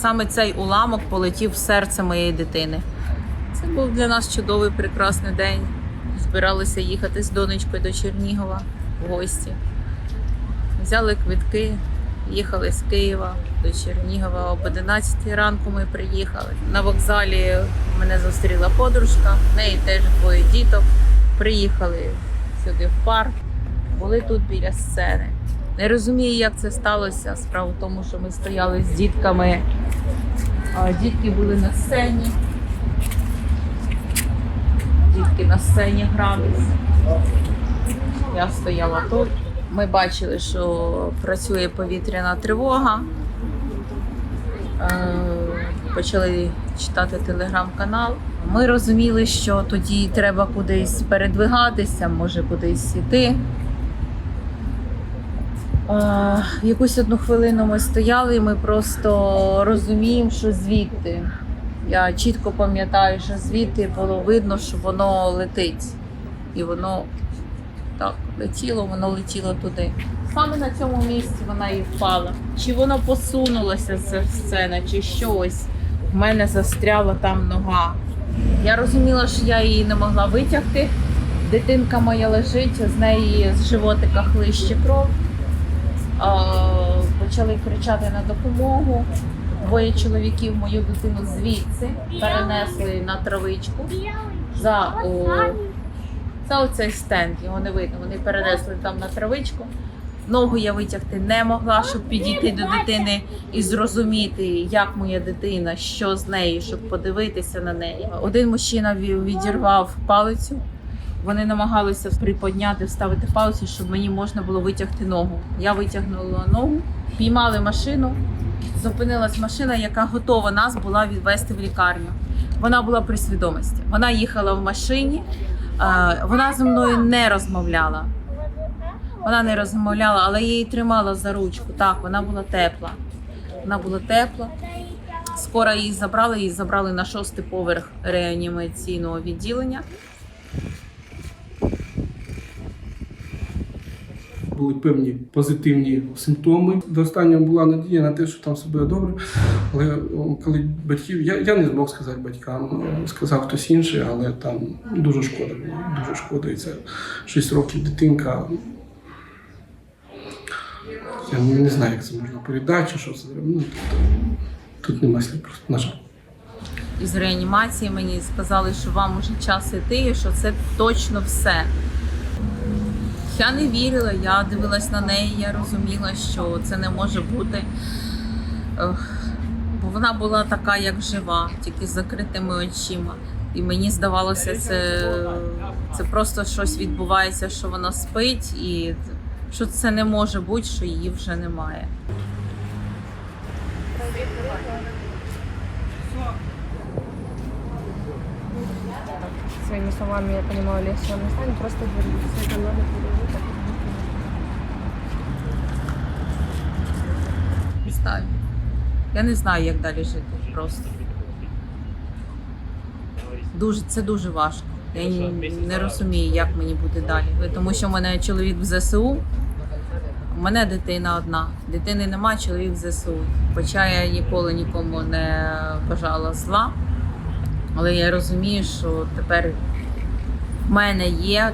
саме цей уламок полетів в серце моєї дитини. Це був для нас чудовий прекрасний день. Збиралися їхати з донечкою до Чернігова в гості. Взяли квитки, їхали з Києва до Чернігова. Об 11 ранку ми приїхали. На вокзалі мене зустріла подружка, в неї теж двоє діток. Приїхали сюди в парк, були тут біля сцени. Не розумію, як це сталося. Справа в тому, що ми стояли з дітками. Дітки були на сцені. Дітки на сцені грались. Я стояла тут. Ми бачили, що працює повітряна тривога. Е, Почали читати телеграм-канал. Ми розуміли, що тоді треба кудись передвигатися, може кудись йти. Якусь одну хвилину ми стояли, і ми просто розуміємо, що звідти. Я чітко пам'ятаю, що звідти було видно, що воно летить. І воно так летіло, воно летіло туди. Саме на цьому місці вона і впала. Чи воно посунулося з сцени, чи щось. В мене застряла там нога. Я розуміла, що я її не могла витягти. Дитинка моя лежить, з неї з животика хлище кров. А, Почали кричати на допомогу. Двоє чоловіків мою дитину звідси перенесли на травичку за о, це оцей стенд, його не видно. Вони перенесли там на травичку. Ногу я витягти не могла, щоб підійти до дитини і зрозуміти, як моя дитина, що з нею, щоб подивитися на неї. Один мужчина ві- відірвав палицю. Вони намагалися приподняти, вставити палицю, щоб мені можна було витягти ногу. Я витягнула ногу, піймали машину. Зупинилась машина, яка готова нас була відвести в лікарню. Вона була при свідомості. Вона їхала в машині. Вона зі мною не розмовляла. Вона не розмовляла, але її тримала за ручку. Так, вона була тепла. Вона була тепла. Скоро її забрали, її забрали на шостий поверх реанімаційного відділення. Були певні позитивні симптоми. До останнього була надія на те, що там все буде добре. Але коли батьків, я, я не змог сказати батькам, сказав хтось інший, але там дуже шкода було, дуже шкода. І це 6 років дитинка. Я не знаю, як це можна передати, чи що це. Ну, тут, тут нема слів просто, на жаль. Із реанімації мені сказали, що вам уже час іти, і що це точно все. Я не вірила, я дивилась на неї, я розуміла, що це не може бути. Бо вона була така, як жива, тільки з закритими очима. І мені здавалося, це, це просто щось відбувається, що вона спить, і що це не може бути, що її вже немає. Своими словами я понимаю, легче не станет, просто говорите, Представь. Я не знаю, як далі жити. Просто. Дуже, це дуже важко. Я не розумію, як мені буде далі. Тому що в мене чоловік в ЗСУ, у мене дитина одна. Дитини нема, чоловік в ЗСУ. Хоча я ніколи нікому не бажала зла. Але я розумію, що тепер в мене є,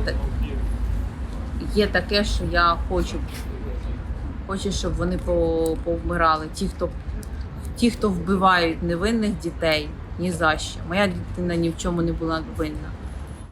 є таке, що я хочу Хочу, щоб вони по- повмирали. Ті, хто ті, хто вбивають невинних дітей, ні за що. Моя дитина ні в чому не була винна.